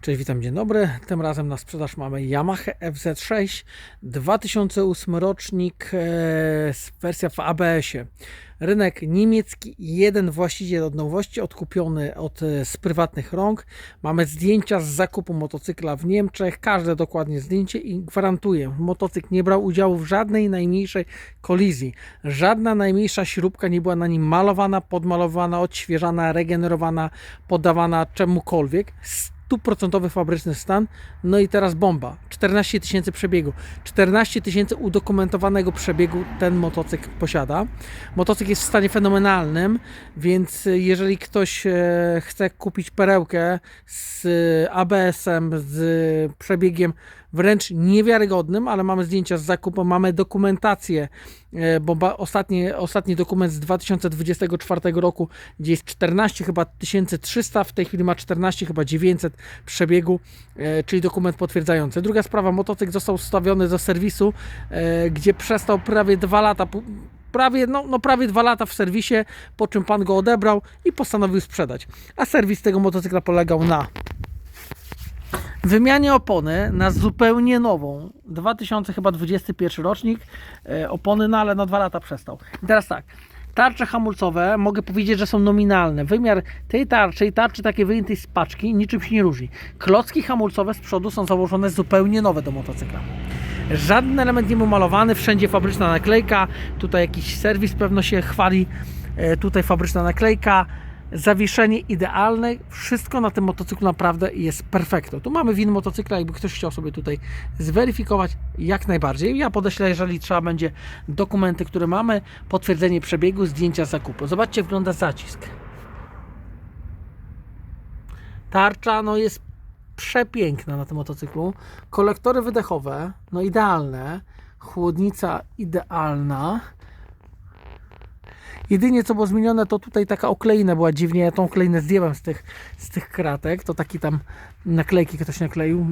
Cześć, witam, dzień dobry. Tym razem na sprzedaż mamy Yamaha FZ6 2008 rocznik, e, wersja w ABS-ie. Rynek niemiecki, jeden właściciel od nowości, odkupiony od, e, z prywatnych rąk. Mamy zdjęcia z zakupu motocykla w Niemczech, każde dokładnie zdjęcie i gwarantuję, motocykl nie brał udziału w żadnej najmniejszej kolizji. Żadna najmniejsza śrubka nie była na nim malowana, podmalowana, odświeżana, regenerowana, poddawana czemukolwiek stuprocentowy fabryczny stan. No i teraz bomba. 14 tysięcy przebiegu. 14 tysięcy udokumentowanego przebiegu ten motocykl posiada. Motocykl jest w stanie fenomenalnym, więc jeżeli ktoś e, chce kupić perełkę z ABS-em, z przebiegiem wręcz niewiarygodnym, ale mamy zdjęcia z zakupu, mamy dokumentację, e, bo ostatni, ostatni dokument z 2024 roku, gdzie jest 14 chyba 1300, w tej chwili ma 14 chyba 900 przebiegu, e, czyli dokument potwierdzający. Druga sprawa, motocykl został wstawiony do serwisu, e, gdzie przestał prawie dwa lata prawie, no, no prawie dwa lata w serwisie, po czym pan go odebrał i postanowił sprzedać. A serwis tego motocykla polegał na wymianie opony na zupełnie nową, 2000 chyba 21 rocznik, e, opony, no ale na dwa lata przestał. I teraz tak, tarcze hamulcowe mogę powiedzieć, że są nominalne. Wymiar tej tarczy i tarczy takiej wyjętej z paczki niczym się nie różni. Klocki hamulcowe z przodu są założone zupełnie nowe do motocykla. Żaden element nie był malowany, wszędzie fabryczna naklejka, tutaj jakiś serwis pewno się chwali, e, tutaj fabryczna naklejka, zawieszenie idealne, wszystko na tym motocyklu naprawdę jest perfekto. Tu mamy win motocykla, jakby ktoś chciał sobie tutaj zweryfikować, jak najbardziej. Ja podeślę, jeżeli trzeba będzie dokumenty, które mamy, potwierdzenie przebiegu, zdjęcia zakupu. Zobaczcie, wygląda zacisk. Tarcza no jest przepiękna na tym motocyklu. Kolektory wydechowe, no idealne. Chłodnica idealna. Jedynie co było zmienione, to tutaj taka okleina była dziwnie. Ja tą okleinę zdjąłem z tych, z tych kratek. To taki tam naklejki ktoś nakleił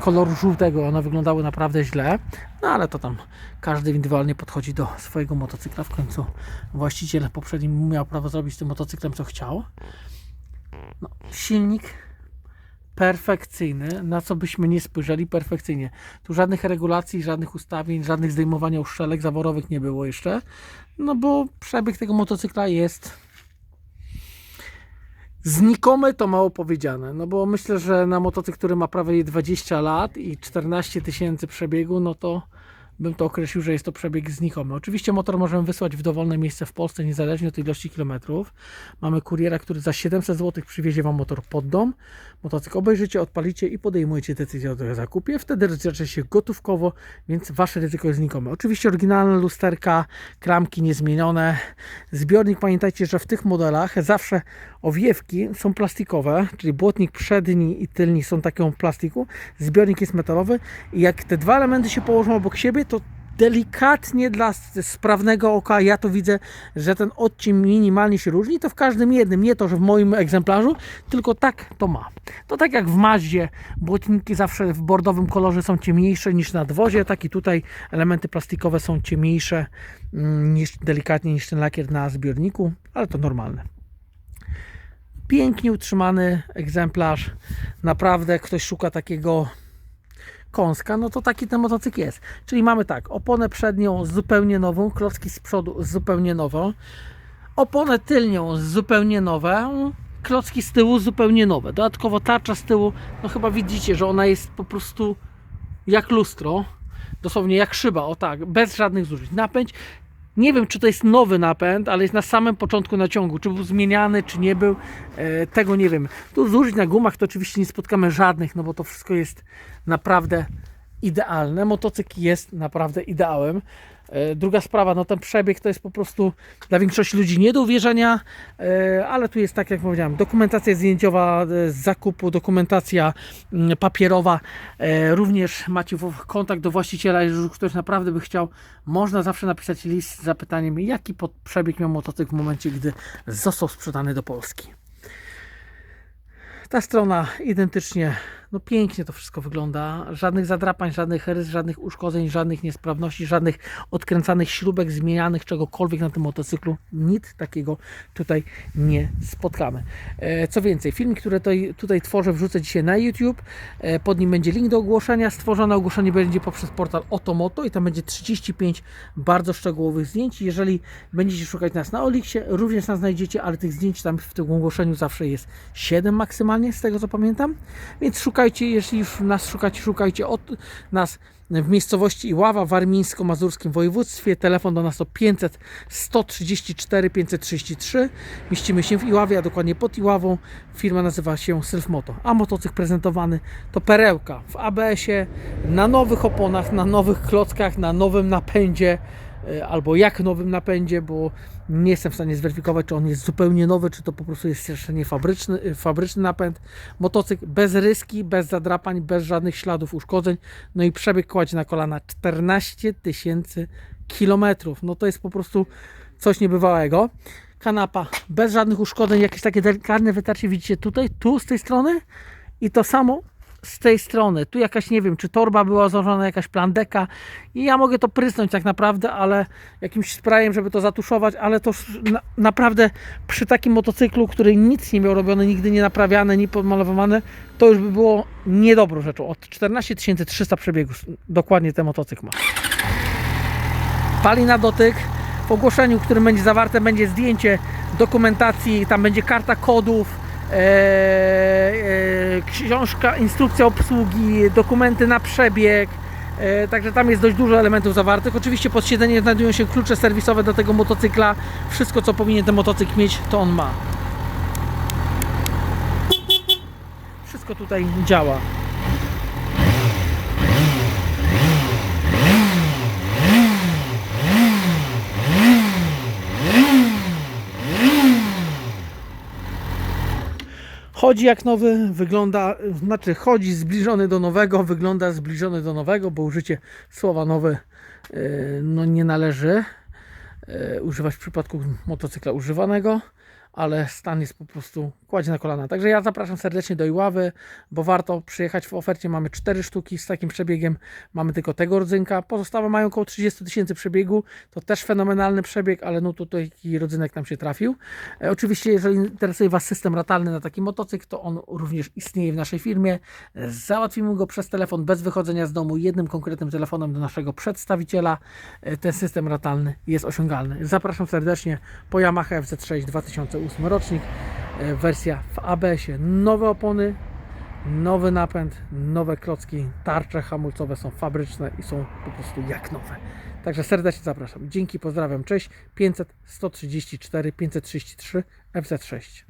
koloru żółtego. One wyglądały naprawdę źle. No ale to tam każdy indywidualnie podchodzi do swojego motocykla. W końcu właściciel poprzedni miał prawo zrobić z tym motocyklem co chciał. No, silnik perfekcyjny, na co byśmy nie spojrzeli, perfekcyjnie. Tu żadnych regulacji, żadnych ustawień, żadnych zdejmowania uszczelek zaworowych nie było jeszcze, no bo przebieg tego motocykla jest znikomy, to mało powiedziane, no bo myślę, że na motocykl, który ma prawie 20 lat i 14 tysięcy przebiegu, no to bym to określił, że jest to przebieg znikomy. Oczywiście motor możemy wysłać w dowolne miejsce w Polsce, niezależnie od ilości kilometrów. Mamy kuriera, który za 700 zł przywiezie Wam motor pod dom. Motocykl obejrzycie, odpalicie i podejmujecie decyzję o zakupie. Wtedy rozliczacie się gotówkowo, więc Wasze ryzyko jest znikome. Oczywiście oryginalne lusterka, klamki niezmienione. Zbiornik, pamiętajcie, że w tych modelach zawsze owiewki są plastikowe, czyli błotnik przedni i tylni są takiego plastiku. Zbiornik jest metalowy i jak te dwa elementy się położą obok siebie, to delikatnie dla sprawnego oka ja to widzę, że ten odcień minimalnie się różni, to w każdym jednym, nie to, że w moim egzemplarzu, tylko tak to ma. To tak jak w Maździe błotniki zawsze w bordowym kolorze są ciemniejsze niż na dwozie, tak i tutaj elementy plastikowe są ciemniejsze mm, niż delikatnie niż ten lakier na zbiorniku, ale to normalne pięknie utrzymany egzemplarz. Naprawdę ktoś szuka takiego kąska, no to taki ten motocykl jest. Czyli mamy tak, oponę przednią zupełnie nową, klocki z przodu zupełnie nową, oponę tylnią zupełnie nową, klocki z tyłu zupełnie nowe. Dodatkowo tarcza z tyłu, no chyba widzicie, że ona jest po prostu jak lustro, dosłownie jak szyba, o tak, bez żadnych zużyć. Napędź nie wiem, czy to jest nowy napęd, ale jest na samym początku naciągu. Czy był zmieniany, czy nie był, e, tego nie wiem. Tu zużyć na gumach to oczywiście nie spotkamy żadnych, no bo to wszystko jest naprawdę idealne. Motocykl jest naprawdę ideałem. E, Druga sprawa, no ten przebieg to jest po prostu dla większości ludzi nie do uwierzenia, e, ale tu jest tak jak powiedziałem, dokumentacja zdjęciowa e, z zakupu, dokumentacja mm, papierowa, również macie kontakt do właściciela, jeżeli ktoś naprawdę by chciał, można zawsze napisać list z zapytaniem, jaki przebieg miał motocykl w momencie, gdy został sprzedany do Polski. Ta strona identycznie No pięknie to wszystko wygląda. Żadnych zadrapań, żadnych rys, żadnych uszkodzeń, żadnych niesprawności, żadnych odkręcanych śrubek, zmienianych czegokolwiek na tym motocyklu. Nic takiego tutaj nie spotkamy. E, Co więcej, film, który tutaj, tutaj tworzę, wrzucę dzisiaj na YouTube. E, Pod nim będzie link do ogłoszenia. Stworzone ogłoszenie będzie poprzez portal Otomoto i tam będzie 35 bardzo szczegółowych zdjęć. Jeżeli będziecie szukać nas na Oliksie, również nas znajdziecie, ale tych zdjęć tam w tym ogłoszeniu zawsze jest 7 maksymalnie, z tego co pamiętam. Więc szukajcie, jeśli już nas szukacie, szukajcie od nas w miejscowości Iława w warmińsko-mazurskim województwie. Telefon do nas to 500 134 533. Mieścimy się w Iławie, a dokładnie pod Iławą. Firma nazywa się Selfmoto. A motocykl prezentowany to perełka w ABS-ie, na nowych oponach, na nowych klockach, na nowym napędzie albo jak nowym napędzie, bo nie jestem w stanie zweryfikować, czy on jest zupełnie nowy, czy to po prostu jest jeszcze nie fabryczny, e, fabryczny napęd. Motocykl bez ryski, bez zadrapań, bez żadnych śladów uszkodzeń. No i przebieg kładzie na kolana 14 tysięcy kilometrów. No to jest po prostu coś niebywałego. Kanapa bez żadnych uszkodzeń, jakieś takie delikatne wytarcie widzicie tutaj, tu z tej strony i to samo z tej strony. Tu jakaś, nie wiem, czy torba była założona, jakaś plandeka i ja mogę to prysnąć tak naprawdę, ale jakimś sprayem, żeby to zatuszować, ale to na, naprawdę przy takim motocyklu, który nic nie miał robione, nigdy nie naprawiane, nie podmalowane, to już by było niedobrą rzeczą. Od 14 300 przebiegów dokładnie ten motocykl ma. Pali na dotyk. W ogłoszeniu, w którym będzie zawarte, będzie zdjęcie dokumentacji, tam będzie karta kodów, książka, instrukcja obsługi, dokumenty na przebieg. E, Także tam jest dość dużo elementów zawartych. Oczywiście pod siedzeniem znajdują się klucze serwisowe do tego motocykla. Wszystko, co powinien ten motocykl mieć, to on ma. Wszystko tutaj działa. Chodzi jak nowy, wygląda, znaczy chodzi zbliżony do nowego, wygląda zbliżony do nowego, bo użycie słowa nowy e, no nie należy e, używać w przypadku motocykla używanego, ale stan jest po prostu kładzie na kolana. Także ja zapraszam serdecznie do Iławy, bo warto przyjechać. W ofercie mamy 4 sztuki z takim przebiegiem. Mamy tylko tego rodzynka. Pozostałe mają około 30 tysięcy przebiegu. To też fenomenalny przebieg, ale no tutaj taki rodzynek nam się trafił. E, oczywiście, jeżeli interesuje Was system ratalny na taki motocykl, to on również istnieje w naszej firmie. Załatwimy go przez telefon, bez wychodzenia z domu, jednym konkretnym telefonem do naszego przedstawiciela. E, Ten system ratalny jest osiągalny. Zapraszam serdecznie po Yamaha FZ6 2008 rocznik. E, Wersja w ABS-ie. Nowe opony, nowy napęd, nowe klocki, tarcze hamulcowe są fabryczne i są po prostu jak nowe. Także serdecznie zapraszam. Dzięki, pozdrawiam, cześć. 500 134 533 FZ6.